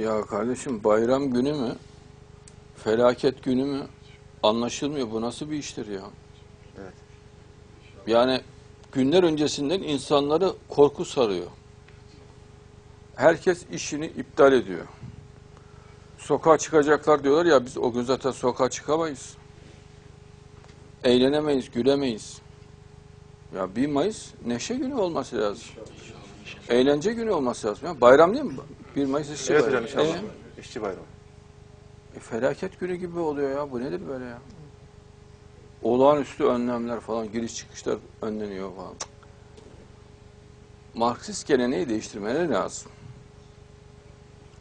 Ya kardeşim bayram günü mü? Felaket günü mü? Anlaşılmıyor. Bu nasıl bir iştir ya? Evet. Yani günler öncesinden insanları korku sarıyor. Herkes işini iptal ediyor. Sokağa çıkacaklar diyorlar ya biz o gün zaten sokağa çıkamayız. Eğlenemeyiz, gülemeyiz. Ya 1 Mayıs neşe günü olması lazım. Eğlence günü olması lazım. Ya bayram değil mi? 1 Mayıs işçi Evet bayramı. hocam inşallah. Ee? İşçi bayramı. E, felaket günü gibi oluyor ya. Bu nedir böyle ya? Olağanüstü önlemler falan, giriş çıkışlar önleniyor falan. Cık. Marksist geleneği değiştirmeleri lazım.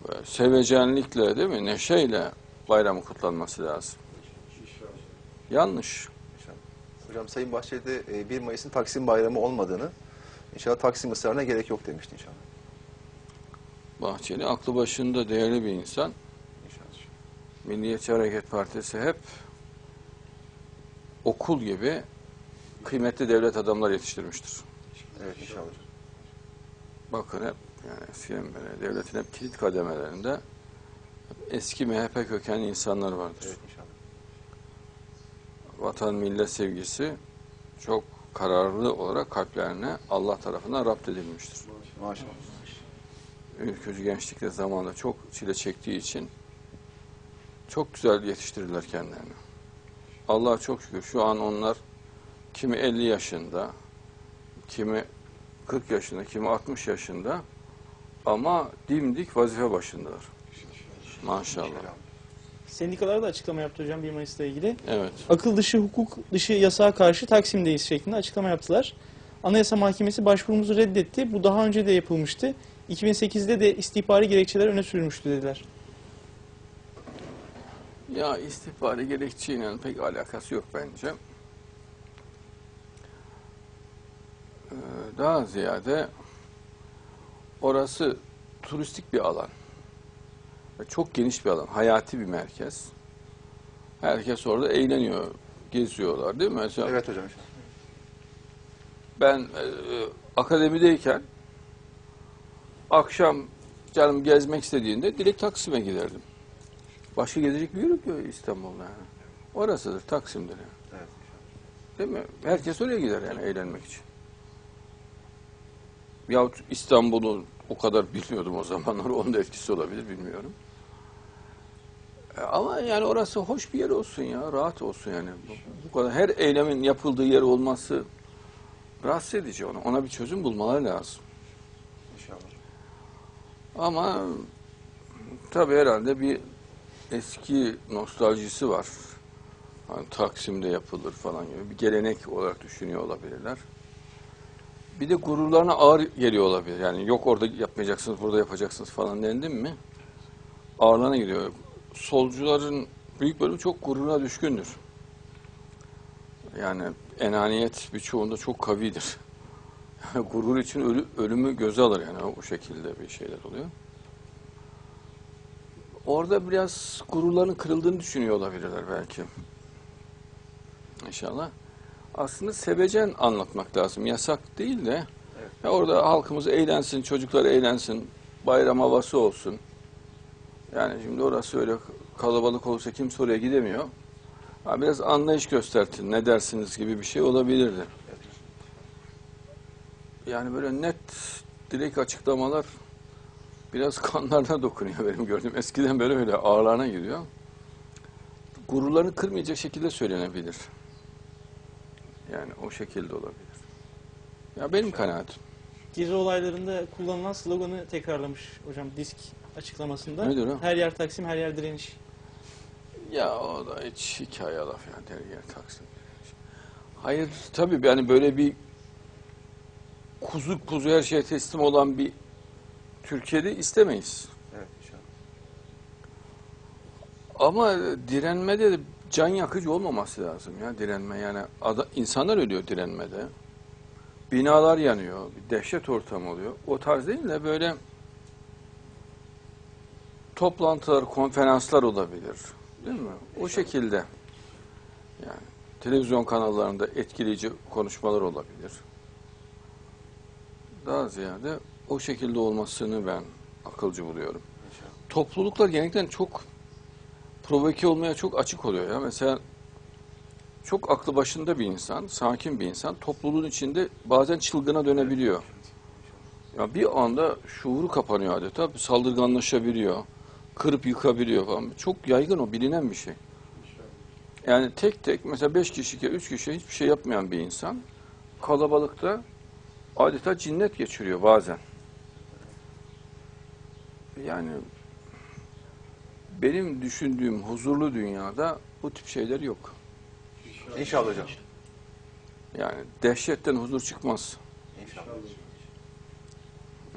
Böyle sevecenlikle değil mi? Neşeyle bayramı kutlanması lazım. Yanlış. İnşallah. Hocam Sayın Bahçeli de e, 1 Mayıs'ın Taksim Bayramı olmadığını, inşallah Taksim ısrarına gerek yok demişti inşallah. Bahçeli aklı başında değerli bir insan. İnşallah. Milliyetçi Hareket Partisi hep okul gibi kıymetli devlet adamlar yetiştirmiştir. Evet inşallah. Bakın hep yani eskiden böyle devletin hep kilit kademelerinde hep eski MHP kökenli insanlar vardır. Evet inşallah. Vatan millet sevgisi çok kararlı olarak kalplerine Allah tarafından rapt edilmiştir. Maşallah. Ülkücü gençlikte zamanında çok çile çektiği için çok güzel yetiştirirler kendilerini. Allah'a çok şükür şu an onlar kimi 50 yaşında, kimi 40 yaşında, kimi 60 yaşında ama dimdik vazife başındalar. Maşallah. Sendikalar da açıklama yaptı hocam 1 Mayıs'la ilgili. Evet. Akıl dışı hukuk dışı yasağa karşı Taksim'deyiz şeklinde açıklama yaptılar. Anayasa Mahkemesi başvurumuzu reddetti. Bu daha önce de yapılmıştı. 2008'de de istihbari gerekçeler öne sürülmüştü dediler. Ya istihbari gerekçeyle pek alakası yok bence. Ee, Daha ziyade orası turistik bir alan. Çok geniş bir alan, hayati bir merkez. Herkes orada eğleniyor, geziyorlar değil mi? Mesela Evet hocam ben e, akademideyken akşam canım gezmek istediğinde direkt Taksim'e giderdim. Başka gezecek bir yer yok İstanbul'da yani. Orasıdır, Taksim'dir yani. Evet. Değil mi? Herkes oraya gider yani eğlenmek için. Yahut İstanbul'u o kadar bilmiyordum o zamanlar. Onun da etkisi olabilir bilmiyorum. Ama yani orası hoş bir yer olsun ya. Rahat olsun yani. Bu, kadar her eylemin yapıldığı yer olması rahatsız edici ona. Ona bir çözüm bulmaları lazım. İnşallah. Ama tabii herhalde bir eski nostaljisi var. Hani Taksim'de yapılır falan gibi bir gelenek olarak düşünüyor olabilirler. Bir de gururlarına ağır geliyor olabilir. Yani yok orada yapmayacaksınız, burada yapacaksınız falan dendim mi? Ağırlarına gidiyor. Solcuların büyük bölümü çok gururuna düşkündür. Yani enaniyet birçoğunda çok kavidir. Gurur için ölü- ölümü göze alır yani o şekilde bir şeyler oluyor. Orada biraz gururların kırıldığını düşünüyor olabilirler belki. İnşallah. Aslında sevecen anlatmak lazım. Yasak değil de Evet. ya orada halkımız eğlensin, çocuklar eğlensin, bayram havası olsun. Yani şimdi orası öyle kalabalık olursa kimse oraya gidemiyor. Ha, biraz anlayış göstertin, ne dersiniz gibi bir şey olabilirdi. Yani böyle net, direkt açıklamalar biraz kanlarına dokunuyor benim gördüğüm. Eskiden böyle öyle ağırlarına giriyor. Gururlarını kırmayacak şekilde söylenebilir. Yani o şekilde olabilir. Ya benim kanaatim. Gezi olaylarında kullanılan sloganı tekrarlamış hocam disk açıklamasında. Nedir o? Her yer Taksim, her yer direniş. Ya o da hiç hikaye laf yani her yer Taksim. Hayır tabii yani böyle bir kuzu kuzu her şeye teslim olan bir Türkiye'de istemeyiz. Evet inşallah. Ama direnmede de can yakıcı olmaması lazım ya direnme yani ada- insanlar ölüyor direnmede. Binalar yanıyor, bir dehşet ortamı oluyor. O tarz değil de böyle toplantılar, konferanslar olabilir. Değil mi? O şekilde. Yani televizyon kanallarında etkileyici konuşmalar olabilir. Daha ziyade o şekilde olmasını ben akılcı buluyorum. İnşallah. topluluklar genellikle çok provoke olmaya çok açık oluyor ya. Mesela çok aklı başında bir insan, sakin bir insan topluluğun içinde bazen çılgına dönebiliyor. Ya bir anda şuuru kapanıyor adeta, saldırganlaşabiliyor, kırıp yıkabiliyor falan. Çok yaygın o, bilinen bir şey. Yani tek tek mesela beş kişi, üç kişi hiçbir şey yapmayan bir insan kalabalıkta adeta cinnet geçiriyor bazen. Yani benim düşündüğüm huzurlu dünyada bu tip şeyler yok. İnşallah hocam. Yani dehşetten huzur çıkmaz İnşallah.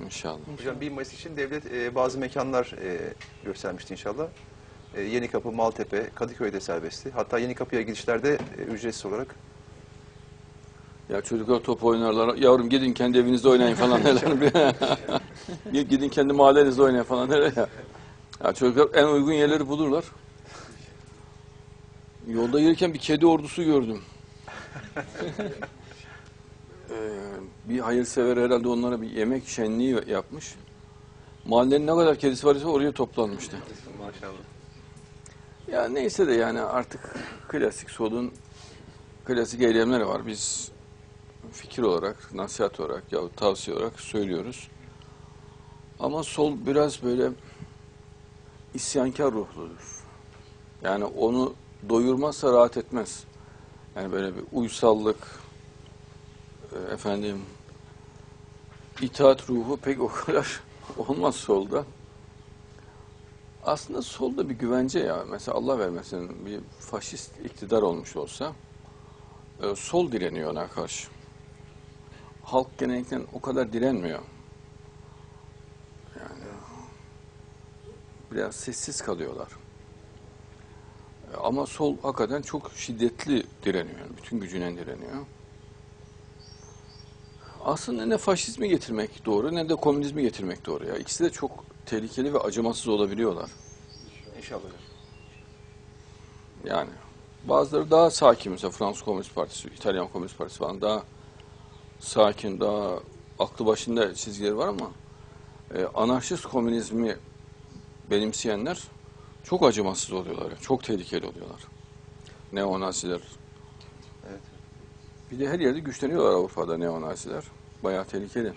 İnşallah. Hocam 1 Mayıs için devlet e, bazı mekanlar e, göstermişti inşallah. E, Yeni Kapı, Maltepe, Kadıköy'de serbestti. Hatta Yeni Kapı'ya gidişlerde e, ücretsiz olarak. Ya çocuklar top oynarlar. Yavrum gidin kendi evinizde oynayın falan. Bir gidin kendi mahallenizde oynayın falan derler ya. Ya çocuklar en uygun yerleri bulurlar. Yolda gelirken bir kedi ordusu gördüm. Bir hayırsever herhalde onlara bir yemek şenliği yapmış. Mahallenin ne kadar kedisi varsa oraya toplanmıştı. Maşallah. Ya neyse de yani artık klasik solun klasik eylemleri var. Biz fikir olarak, nasihat olarak ya tavsiye olarak söylüyoruz. Ama sol biraz böyle isyankar ruhludur. Yani onu doyurmazsa rahat etmez. Yani böyle bir uysallık, efendim, itaat ruhu pek o kadar olmaz solda. Aslında solda bir güvence ya. Mesela Allah vermesin bir faşist iktidar olmuş olsa e, sol direniyor ona karşı. Halk genellikle o kadar direnmiyor. Yani biraz sessiz kalıyorlar. E, Ama sol hakikaten çok şiddetli direniyor. Bütün gücüne direniyor. Aslında ne faşizmi getirmek doğru ne de komünizmi getirmek doğru ya. İkisi de çok tehlikeli ve acımasız olabiliyorlar. İnşallah. Yani bazıları daha sakin mesela Fransız Komünist Partisi, İtalyan Komünist Partisi falan daha sakin, daha aklı başında çizgileri var ama e, anarşist komünizmi benimseyenler çok acımasız oluyorlar. Çok tehlikeli oluyorlar. Neonaziler. Bir de her yerde güçleniyorlar Avrupa'da neonaziler. Bayağı tehlikeli.